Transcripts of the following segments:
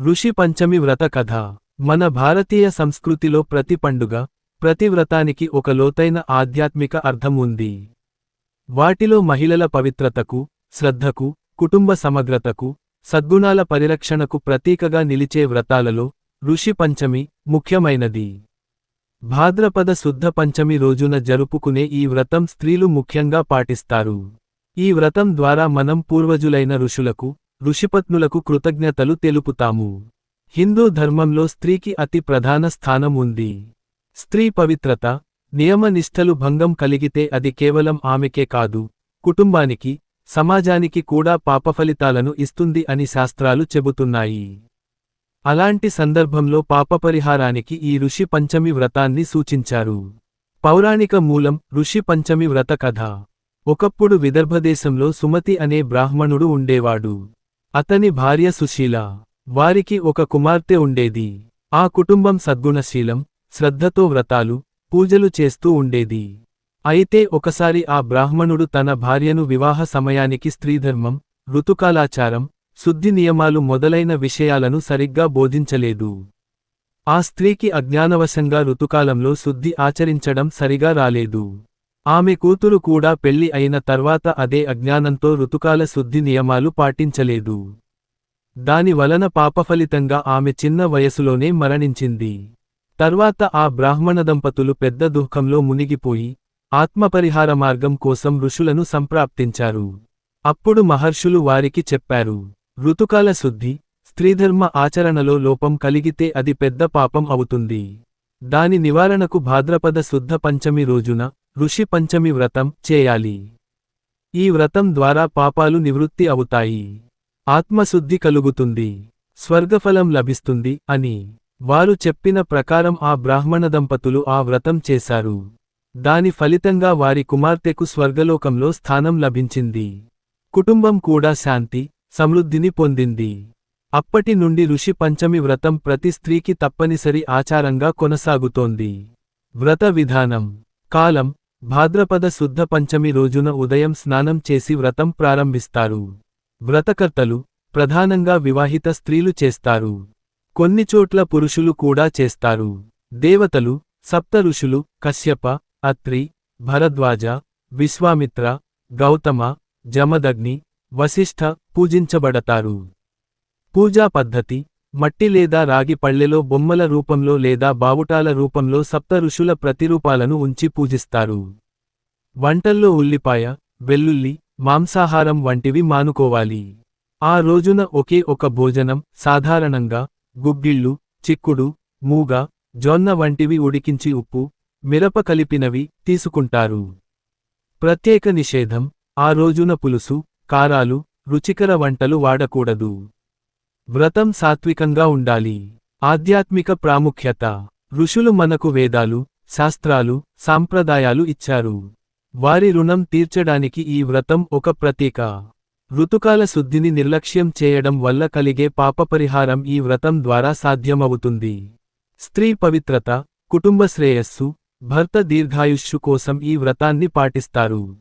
ఋషి పంచమి వ్రత కథ. మన భారతీయ సంస్కృతిలో ప్రతి పండుగ ప్రతి వ్రతానికి ఒక లోతైన ఆధ్యాత్మిక అర్థం ఉంది. వాటిలో మహిళల పవిత్రతకు శ్రద్ధకు కుటుంబ సమగ్రతకు సద్గుణాల పరిరక్షణకు ప్రతీకగా నిలిచే వ్రతాలలో ఋషి పంచమి ముఖ్యమైనది. భాద్రపద శుద్ధ పంచమి రోజున జరుపుకునే ఈ వ్రతం స్త్రీలు ముఖ్యంగా పాటిస్తారు. ఈ వ్రతం ద్వారా మనం పూర్వజులైన ఋషులకు ఋషిపత్నులకు కృతజ్ఞతలు తెలుపుతాము. హిందూ ధర్మంలో స్త్రీకి అతి ప్రధాన స్థానం ఉంది. స్త్రీ పవిత్రత నియమనిష్టలు భంగం కలిగితే అది కేవలం ఆమెకే కాదు కుటుంబానికి సమాజానికి కూడా పాపఫలితాలను ఇస్తుంది అని శాస్త్రాలు చెబుతున్నాయి. అలాంటి సందర్భంలో పాపపరిహారానికి ఈ ఋషి పంచమి వ్రతాన్ని సూచించారు. పౌరాణిక మూలం ఋషి పంచమి వ్రత కథ. ఒకప్పుడు విదర్భదేశంలో సుమతి అనే బ్రాహ్మణుడు ఉండేవాడు. అతని భార్య సుశీల వారికి ఒక కుమార్తె ఉండేది. ఆ కుటుంబం సద్గుణశీలం శ్రద్ధతో వ్రతాలు పూజలు చేస్తూ ఉండేది. అయితే ఒకసారి ఆ బ్రాహ్మణుడు తన భార్యను వివాహ సమయానికి స్త్రీధర్మం ఋతుకాలాచారం శుద్ధి నియమాలు మొదలైన విషయాలను సరిగ్గా బోధించలేదు. ఆ స్త్రీకి అజ్ఞానవశంగా ఋతుకాలంలో శుద్ధి ఆచరించడం సరిగా రాలేదు. ఆమె కూతురు కూడా పెళ్ళి అయిన తర్వాత అదే అజ్ఞానంతో ఋతుకాల శుద్ధి నియమాలు పాటించలేదు. దాని వలన పాపఫలితంగా ఆమె చిన్న వయసులోనే మరణించింది. తర్వాత ఆ బ్రాహ్మణ దంపతులు పెద్ద దుఃఖంలో మునిగిపోయి ఆత్మపరిహార మార్గం కోసం ఋషులను సంప్రాప్తించారు. అప్పుడు మహర్షులు వారికి చెప్పారు ఋతుకాల శుద్ధి స్త్రీధర్మ ఆచరణలో లోపం కలిగితే అది పెద్ద పాపం అవుతుంది. దాని నివారణకు భాద్రపద శుద్ధ పంచమి రోజున ఋషి పంచమి వ్రతం చేయాలి. ఈ వ్రతం ద్వారా పాపాలు నివృత్తి అవుతాయి. ఆత్మశుద్ధి కలుగుతుంది. స్వర్గఫలం లభిస్తుంది అని వారు చెప్పిన ప్రకారం ఆ బ్రాహ్మణ దంపతులు ఆ వ్రతం చేశారు. దాని ఫలితంగా వారి కుమార్తెకు స్వర్గలోకంలో స్థానం లభించింది. కుటుంబం కూడా శాంతి సమృద్ధిని పొందింది. అప్పటి నుండి ఋషి పంచమి వ్రతం ప్రతి స్త్రీకి తప్పనిసరి ఆచారంగా కొనసాగుతోంది. వ్రత విధానం కాలం భాద్రపద శుద్ధ పంచమి రోజున ఉదయం స్నానం చేసి వ్రతం ప్రారంభిస్తారు. వ్రతకర్తలు ప్రధానంగా వివాహిత స్త్రీలు చేస్తారు. కొన్ని చోట్ల పురుషులు కూడా చేస్తారు. దేవతలు సప్త ఋషులు కశ్యప అత్రి భరద్వాజ విశ్వామిత్ర గౌతమ జమదగ్ని వశిష్ఠ పూజించబడతారు. పూజా పద్ధతి మట్టి లేదా రాగి పళ్ళెలో బొమ్మల రూపంలో లేదా బావుటాల రూపంలో సప్త ఋషుల ప్రతిరూపాలను ఉంచి పూజిస్తారు. వంటల్లో ఉల్లిపాయ వెల్లుల్లి మాంసాహారం వంటివి మానుకోవాలి. ఆ రోజున ఒకే ఒక భోజనం సాధారణంగా గుగ్గిళ్ళు చిక్కుడు మూగ జొన్న వంటివి ఉడికించి ఉప్పు మిరప కలిపినవి తీసుకుంటారు. ప్రత్యేక నిషేధం ఆ రోజున పులుసు కారాలు రుచికర వంటలు వాడకూడదు. వ్రతం సాత్వికంగా ఉండాలి. ఆధ్యాత్మిక ప్రాముఖ్యత. ఋషులు మనకు వేదాలు శాస్త్రాలు సాంప్రదాయాలు ఇచ్చారు. వారి రుణం తీర్చడానికి ఈ వ్రతం ఒక ప్రతీక. ఋతుకాల శుద్ధిని నిర్లక్ష్యం చేయడం వల్ల కలిగే పాపపరిహారం ఈ వ్రతం ద్వారా సాధ్యమవుతుంది. స్త్రీ పవిత్రత కుటుంబ శ్రేయస్సు భర్త దీర్ఘాయుష్షు కోసం ఈ వ్రతాన్ని పాటిస్తారు.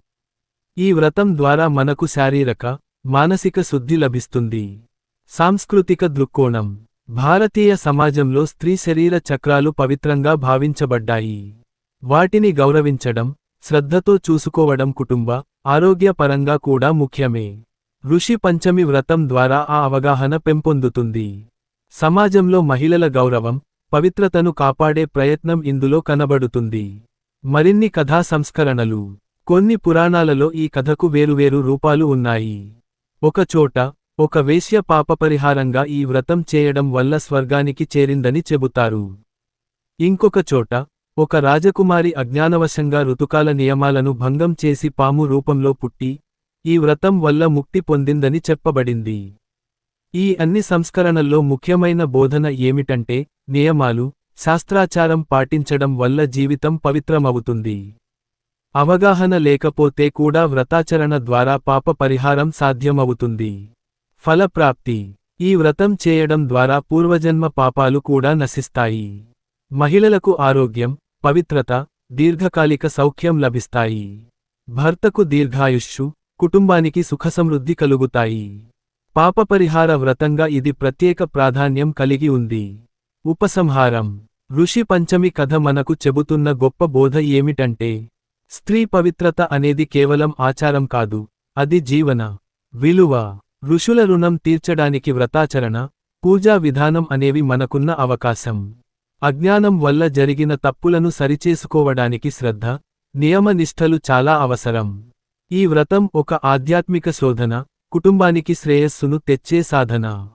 ఈ వ్రతం ద్వారా మనకు శారీరక మానసిక శుద్ధి లభిస్తుంది. సాంస్కృతిక దృక్కోణం. భారతీయ సమాజంలో స్త్రీ శరీర చక్రాలు పవిత్రంగా భావించబడ్డాయి. వాటిని గౌరవించడం శ్రద్ధతో చూసుకోవడం కుటుంబ ఆరోగ్యపరంగా కూడా ముఖ్యమే. ఋషి పంచమి వ్రతం ద్వారా ఆ అవగాహన పెంపొందుతుంది. సమాజంలో మహిళల గౌరవం పవిత్రతను కాపాడే ప్రయత్నం ఇందులో కనబడుతుంది. మరిన్ని కథా సంస్కరణలు. కొన్ని పురాణాలలో ఈ కథకు వేరువేరు రూపాలు ఉన్నాయి. ఒకచోట ఒక వేశ్య పాపపరిహారంగా ఈ వ్రతం చేయడం వల్ల స్వర్గానికి చేరిందని చెబుతారు. ఇంకొక చోట ఒక రాజకుమారి అజ్ఞానవశంగా ఋతుకాల నియమాలను భంగం చేసి పాము రూపంలో పుట్టి ఈ వ్రతం వల్ల ముక్తి పొందిందని చెప్పబడింది. ఈ అన్ని సంస్కరణల్లో ముఖ్యమైన బోధన ఏమిటంటే నియమాలు శాస్త్రాచారం పాటించడం వల్ల జీవితం పవిత్రమవుతుంది. అవగాహన లేకపోతే కూడా వ్రతాచరణ ద్వారా పాప పరిహారం సాధ్యమవుతుంది. ఫలప్రాప్తి. ఈ వ్రతం చేయడం ద్వారా పూర్వజన్మ పాపాలు కూడా నశిస్తాయి. మహిళలకు ఆరోగ్యం పవిత్రత దీర్ఘకాలిక సౌఖ్యం లభిస్తాయి. భర్తకు దీర్ఘాయుష్షు కుటుంబానికి సుఖసమృద్ధి కలుగుతాయి. పాపపరిహార వ్రతంగా ఇది ప్రత్యేక ప్రాధాన్యం కలిగి ఉంది. ఉపసంహారం. ఋషి పంచమి కథ మనకు చెబుతున్న గొప్ప బోధ ఏమిటంటే స్త్రీ పవిత్రత అనేది కేవలం ఆచారం కాదు అది జీవన విలువ. ఋషుల రుణం తీర్చడానికి వ్రతాచరణ పూజా విధానం అనేవి మనకున్న అవకాశం. అజ్ఞానం వల్ల జరిగిన తప్పులను సరిచేసుకోవడానికి శ్రద్ధ నియమనిష్టలు చాలా అవసరం. ఈ వ్రతం ఒక ఆధ్యాత్మిక శోధన కుటుంబానికి శ్రేయస్సును తెచ్చే సాధన.